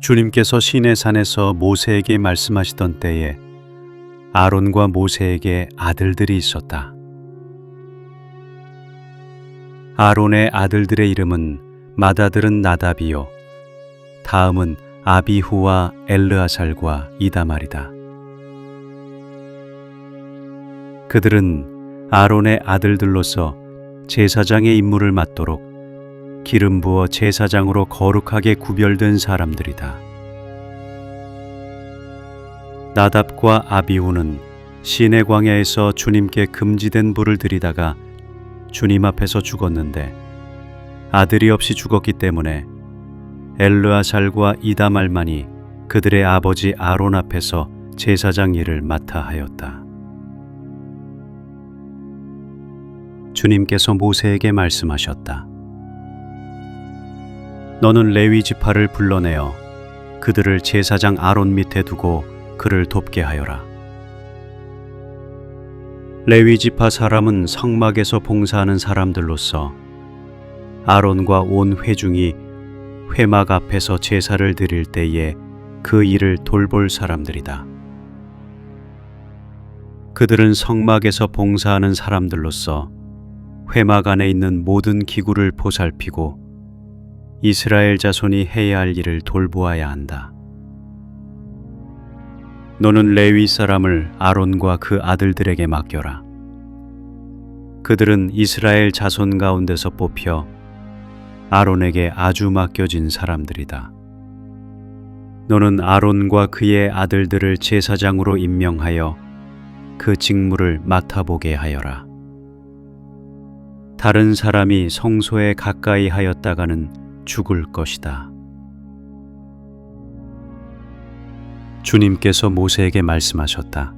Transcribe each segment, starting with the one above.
주님께서 시내 산에서 모세에게 말씀하시던 때에 아론과 모세에게 아들들이 있었다. 아론의 아들들의 이름은 맏아들은 나답이요 다음은 아비후와 엘르아살과 이다말이다. 그들은 아론의 아들들로서 제사장의 임무를 맡도록 기름 부어 제사장으로 거룩하게 구별된 사람들이다. 나답과 아비후는 시내 광야에서 주님께 금지된 불을 들이다가 주님 앞에서 죽었는데 아들이 없이 죽었기 때문에 엘르아살과 이다말만이 그들의 아버지 아론 앞에서 제사장 일을 맡아 하였다. 주님께서 모세에게 말씀하셨다. 너는 레위 지파를 불러내어 그들을 제사장 아론 밑에 두고 그를 돕게 하여라. 레위 지파 사람은 성막에서 봉사하는 사람들로서 아론과 온 회중이 회막 앞에서 제사를 드릴 때에 그 일을 돌볼 사람들이다. 그들은 성막에서 봉사하는 사람들로서 회막 안에 있는 모든 기구를 보살피고 이스라엘 자손이 해야 할 일을 돌보아야 한다. 너는 레위 사람을 아론과 그 아들들에게 맡겨라. 그들은 이스라엘 자손 가운데서 뽑혀 아론에게 아주 맡겨진 사람들이다. 너는 아론과 그의 아들들을 제사장으로 임명하여 그 직무를 맡아보게 하여라. 다른 사람이 성소에 가까이 하였다가는 죽을 것이다. 주님께서 모세에게 말씀하셨다.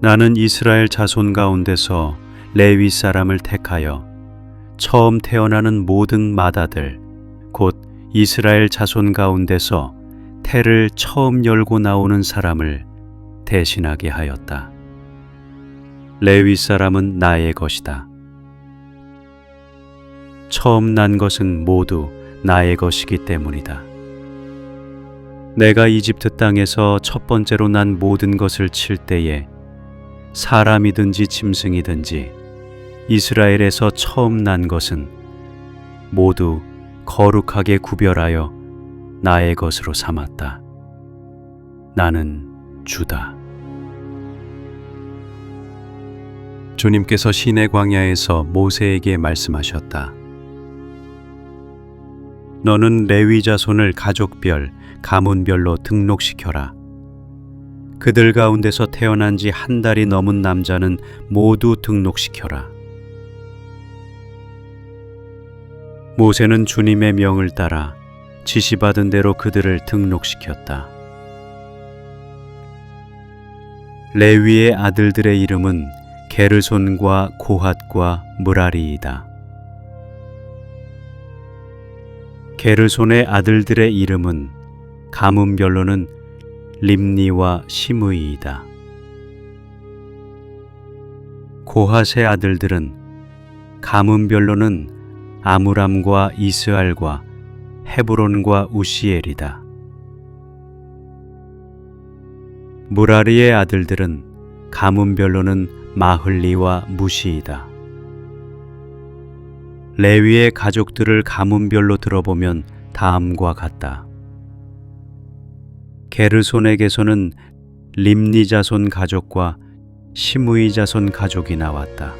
나는 이스라엘 자손 가운데서 레위 사람을 택하여 처음 태어나는 모든 마다들, 곧 이스라엘 자손 가운데서 태를 처음 열고 나오는 사람을 대신하게 하였다. 레위 사람은 나의 것이다. 처음 난 것은 모두 나의 것이기 때문이다. 내가 이집트 땅에서 첫 번째로 난 모든 것을 칠 때에 사람이든지 짐승이든지 이스라엘에서 처음 난 것은 모두 거룩하게 구별하여 나의 것으로 삼았다. 나는 주다. 주님께서 시내 광야에서 모세에게 말씀하셨다. 너는 레위 자손을 가족별, 가문별로 등록시켜라. 그들 가운데서 태어난 지 한 달이 넘은 남자는 모두 등록시켜라. 모세는 주님의 명을 따라 지시받은 대로 그들을 등록시켰다. 레위의 아들들의 이름은 게르손과 고핫과 무라리이다. 게르손의 아들들의 이름은 가문별로는 림니와 시므이이다. 고핫의 아들들은 가문별로는 아무람과 이스알과 헤브론과 우시엘이다. 무라리의 아들들은 가문별로는 마흘리와 무시이다. 레위의 가족들을 가문별로 들어보면 다음과 같다. 게르손에게서는 림니 자손 가족과 시므이 자손 가족이 나왔다.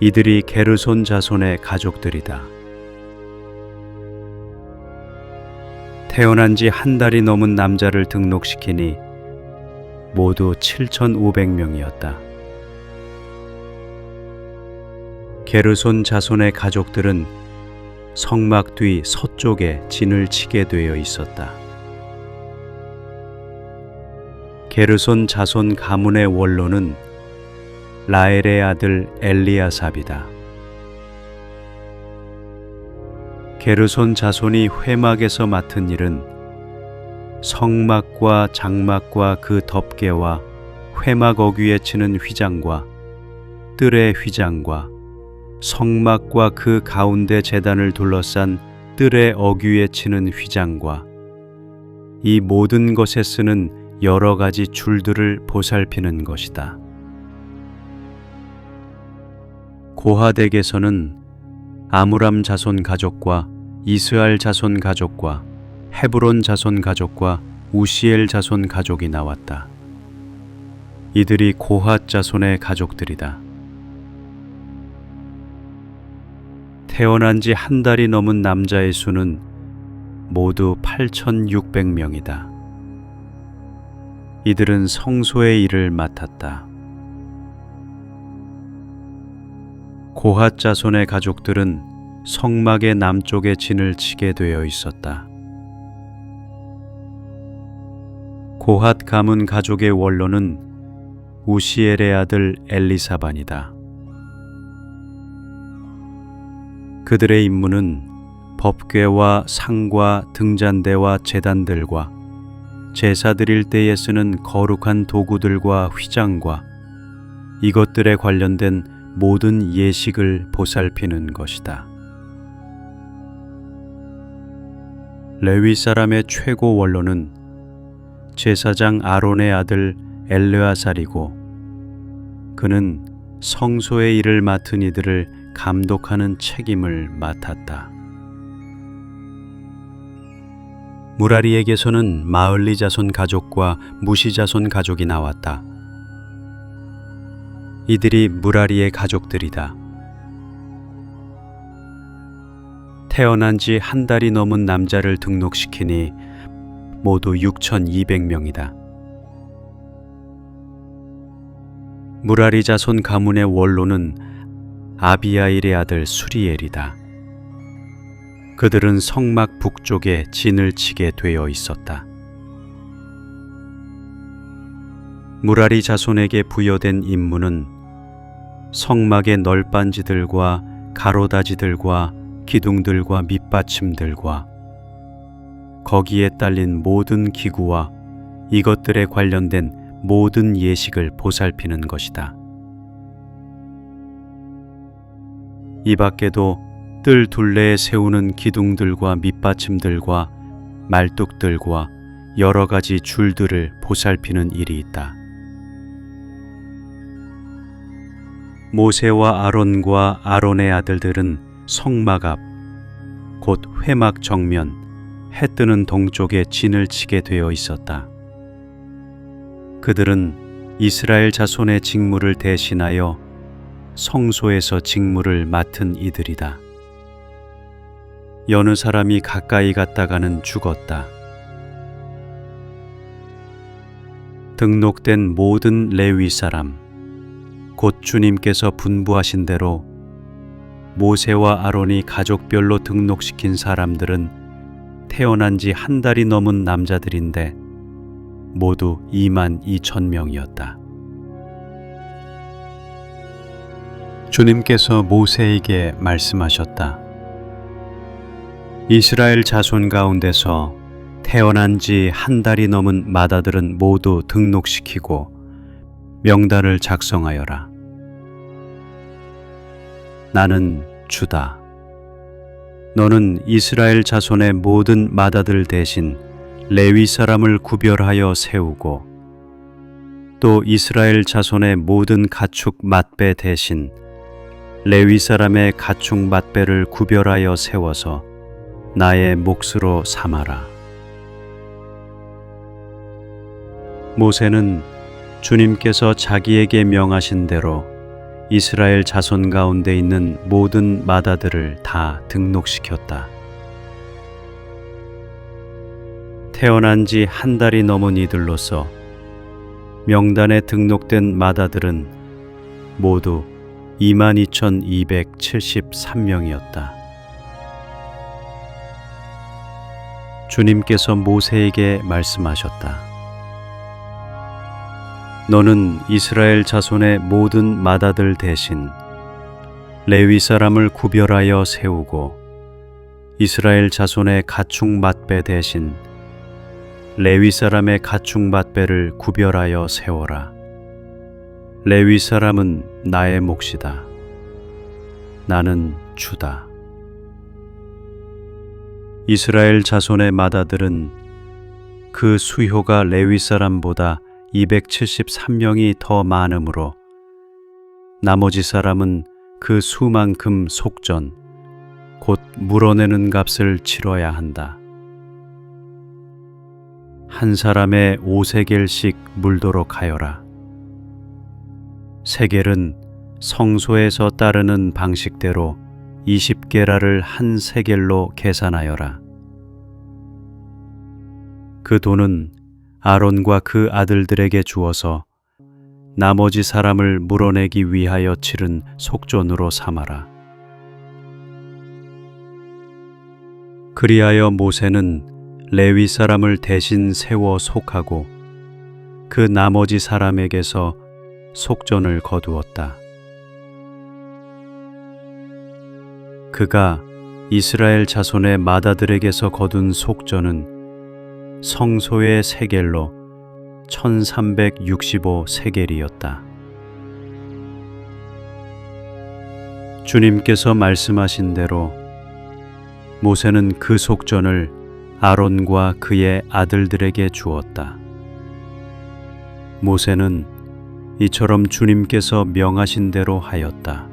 이들이 게르손 자손의 가족들이다. 태어난 지 한 달이 넘은 남자를 등록시키니 모두 7,500명이었다. 게르손 자손의 가족들은 성막 뒤 서쪽에 진을 치게 되어 있었다. 게르손 자손 가문의 원로는 라엘의 아들 엘리아삽이다. 게르손 자손이 회막에서 맡은 일은 성막과 장막과 그 덮개와 회막 어귀에 치는 휘장과 뜰의 휘장과 성막과 그 가운데 재단을 둘러싼 뜰에 어귀에 치는 휘장과 이 모든 것에 쓰는 여러 가지 줄들을 보살피는 것이다. 고하덱에서는 아므람 자손 가족과 이스알 자손 가족과 헤브론 자손 가족과 우시엘 자손 가족이 나왔다. 이들이 고핫 자손의 가족들이다. 태어난 지 한 달이 넘은 남자의 수는 모두 8,600명이다. 이들은 성소의 일을 맡았다. 고핫 자손의 가족들은 성막의 남쪽에 진을 치게 되어 있었다. 고핫 가문 가족의 원로는 우시엘의 아들 엘리사반이다. 그들의 임무는 법궤와 상과 등잔대와 제단들과 제사 드릴 때에 쓰는 거룩한 도구들과 휘장과 이것들에 관련된 모든 예식을 보살피는 것이다. 레위 사람의 최고 원로는 제사장 아론의 아들 엘르아살이고 그는 성소의 일을 맡은 이들을 감독하는 책임을 맡았다. 무라리에게서는 마을리 자손 가족과 무시 자손 가족이 나왔다. 이들이 무라리의 가족들이다. 태어난 지 한 달이 넘은 남자를 등록시키니 모두 6,200명이다. 무라리 자손 가문의 원로는 아비아일의 아들 수리엘이다. 그들은 성막 북쪽에 진을 치게 되어 있었다. 무라리 자손에게 부여된 임무는 성막의 널빤지들과 가로다지들과 기둥들과 밑받침들과 거기에 딸린 모든 기구와 이것들에 관련된 모든 예식을 보살피는 것이다. 이 밖에도 뜰 둘레에 세우는 기둥들과 밑받침들과 말뚝들과 여러 가지 줄들을 보살피는 일이 있다. 모세와 아론과 아론의 아들들은 성막 앞, 곧 회막 정면, 해 뜨는 동쪽에 진을 치게 되어 있었다. 그들은 이스라엘 자손의 직무를 대신하여 성소에서 직무를 맡은 이들이다. 여느 사람이 가까이 갔다가는 죽었다. 등록된 모든 레위 사람, 곧 주님께서 분부하신 대로 모세와 아론이 가족별로 등록시킨 사람들은 태어난 지 한 달이 넘은 남자들인데 모두 2만 2천 명이었다. 주님께서 모세에게 말씀하셨다. 이스라엘 자손 가운데서 태어난 지 한 달이 넘은 마다들은 모두 등록시키고 명단을 작성하여라. 나는 주다. 너는 이스라엘 자손의 모든 마다들 대신 레위 사람을 구별하여 세우고 또 이스라엘 자손의 모든 가축 맛배 대신 레위 사람의 가축 맛배를 구별하여 세워서 나의 몫으로 삼아라. 모세는 주님께서 자기에게 명하신 대로 이스라엘 자손 가운데 있는 모든 마다들을 다 등록시켰다. 태어난 지 한 달이 넘은 이들로서 명단에 등록된 마다들은 모두 22,273명이었다. 주님께서 모세에게 말씀하셨다. 너는 이스라엘 자손의 모든 마다들 대신 레위 사람을 구별하여 세우고 이스라엘 자손의 가축 맛배 대신 레위 사람의 가축 맛배를 구별하여 세워라. 레위 사람은 나의 몫이다. 나는 주다. 이스라엘 자손의 마다들은 그 수효가 레위 사람보다 273명이 더 많으므로 나머지 사람은 그 수만큼 속전 곧 물어내는 값을 치러야 한다. 한 사람의 오세겔씩 물도록 하여라. 세겔은 성소에서 따르는 방식대로 20게라를 한 세겔로 계산하여라. 그 돈은 아론과 그 아들들에게 주어서 나머지 사람을 물어내기 위하여 치른 속전으로 삼아라. 그리하여 모세는 레위 사람을 대신 세워 속하고 그 나머지 사람에게서 속전을 거두었다. 그가 이스라엘 자손의 마다들에게서 거둔 속전은 성소의 세겔로 1365 세겔이었다. 주님께서 말씀하신 대로 모세는 그 속전을 아론과 그의 아들들에게 주었다. 모세는 이처럼 주님께서 명하신 대로 하였다.